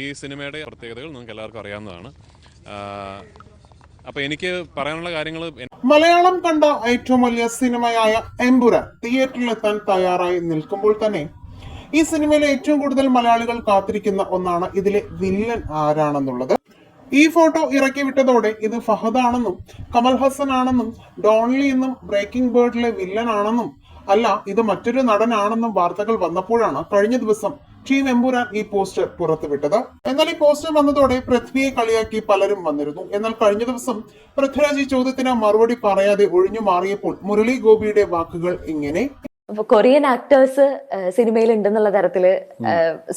ഈ സിനിമയുടെ പ്രത്യേകതകൾ നിങ്ങൾക്ക് എല്ലാവർക്കും അറിയാവുന്നതാണ്. അപ്പൊ എനിക്ക് പറയാനുള്ള കാര്യങ്ങൾ മലയാളം കണ്ട ഏറ്റവും വലിയ സിനിമയായ എമ്പുരാൻ തിയേറ്ററിലെത്താൻ തയ്യാറായി നിൽക്കുമ്പോൾ തന്നെ ഈ സിനിമയിലെ ഏറ്റവും കൂടുതൽ മലയാളികൾ കാത്തിരിക്കുന്ന ഒന്നാണ് ഇതിലെ വില്ലൻ ആരാണെന്നുള്ളത്. ഈ ഫോട്ടോ ഇറക്കി വിട്ടതോടെ ഇത് ഫഹദ് ആണെന്നും കമൽ ഹസൻ ആണെന്നും ഡോൺലി എന്നും ബ്രേക്കിംഗ് ബേർഡിലെ വില്ലൻ ആണെന്നും അല്ല ഇത് മറ്റൊരു നടനാണെന്നും വാർത്തകൾ വന്നപ്പോഴാണ് കഴിഞ്ഞ ദിവസം ടീം എമ്പുരാൻ ഈ പോസ്റ്റർ പുറത്തുവിട്ടത്. എന്നാൽ ഈ പോസ്റ്റർ വന്നതോടെ പൃഥ്വിയെ കളിയാക്കി പലരും വന്നിരുന്നു. എന്നാൽ കഴിഞ്ഞ ദിവസം പൃഥ്വിരാജ് ഈ ചോദ്യത്തിന് മറുപടി പറയാതെ ഒഴിഞ്ഞു മാറിയപ്പോൾ മുരളി ഗോപിയുടെ വാക്കുകൾ ഇങ്ങനെ. അപ്പൊ കൊറിയൻ ആക്ടേഴ്സ് സിനിമയിൽ ഉണ്ടെന്നുള്ള തരത്തിൽ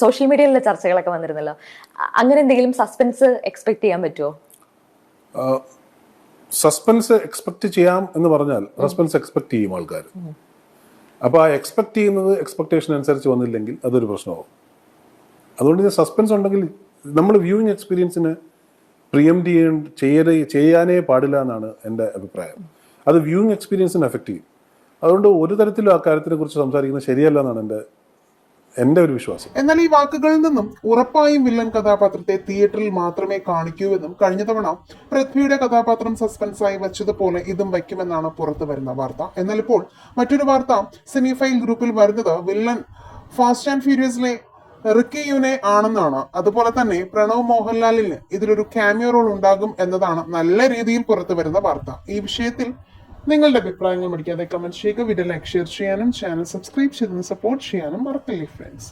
സോഷ്യൽ മീഡിയയിലെ ചർച്ചകളൊക്കെ വന്നിരുന്നല്ലോ. അങ്ങനെ എന്തെങ്കിലും സസ്പെൻസ് എക്സ്പെക്ട് ചെയ്യാൻ പറ്റുമോ സസ്പെൻസ് എക്സ്പെക്ട് ചെയ്യാം എന്ന് പറഞ്ഞാൽ സസ്പെൻസ് എക്സ്പെക്ട് ചെയ്യും ആൾക്കാർ അപ്പോൾ ആ എക്സ്പെക്ട് ചെയ്യുന്നത് എക്സ്പെക്ടേഷൻ അനുസരിച്ച് വന്നില്ലെങ്കിൽ അതൊരു പ്രശ്നമാവും. അതുകൊണ്ട് ഇത് സസ്പെൻസ് ഉണ്ടെങ്കിൽ നമ്മൾ വ്യൂയിങ് എക്സ്പീരിയൻസിന് പ്രിയം ചെയ്യേ ചെയ്യാനേ പാടില്ല എന്നാണ് എന്റെ അഭിപ്രായം. അത് വ്യൂയിങ് എക്സ്പീരിയൻസിന് എഫക്റ്റ് ചെയ്യും. അതുകൊണ്ട് ഒരു തരത്തിലും ആ കാര്യത്തിനെ കുറിച്ച് സംസാരിക്കുന്നത് ശരിയല്ല എന്നാണ് എന്റെ എന്റെ ഒരു വിശ്വാസം. എന്നാൽ ഈ വാക്കുകളിൽ നിന്നും ഉറപ്പായും വില്ലൻ കഥാപാത്രത്തെ തിയേറ്ററിൽ മാത്രമേ കാണിക്കൂ എന്നും കഴിഞ്ഞ തവണ പൃഥ്വിയുടെ കഥാപാത്രം സസ്പെൻസായി വെച്ചതുപോലെ ഇതും വയ്ക്കുമെന്നാണ് പുറത്തു വരുന്ന വാർത്ത. എന്നാൽ ഇപ്പോൾ മറ്റൊരു വാർത്ത സിനിഫൈൽ ഗ്രൂപ്പിൽ വരുന്നത് വില്ലൻ ഫാസ്റ്റ് ആൻഡ് ഫ്യൂരിയസിലെ റിക്കി യുനെ ആണെന്നാണ്. അതുപോലെ തന്നെ പ്രണവ് മോഹൻലാലിന് ഇതിലൊരു ക്യാമിയോ റോൾ ഉണ്ടാകും എന്നതാണ് നല്ല രീതിയിൽ പുറത്തു വരുന്ന വാർത്ത. ഈ വിഷയത്തിൽ നിങ്ങളുടെ അഭിപ്രായങ്ങൾ മടിക്കാതെ കമന്റ് ചെയ്യുക. വീഡിയോ ലൈക്ക് ഷെയർ ചെയ്യാനും ചാനൽ സബ്സ്ക്രൈബ് ചെയ്തെന്ന് സപ്പോർട്ട് ചെയ്യാനും മറക്കല്ലേ ഫ്രണ്ട്സ്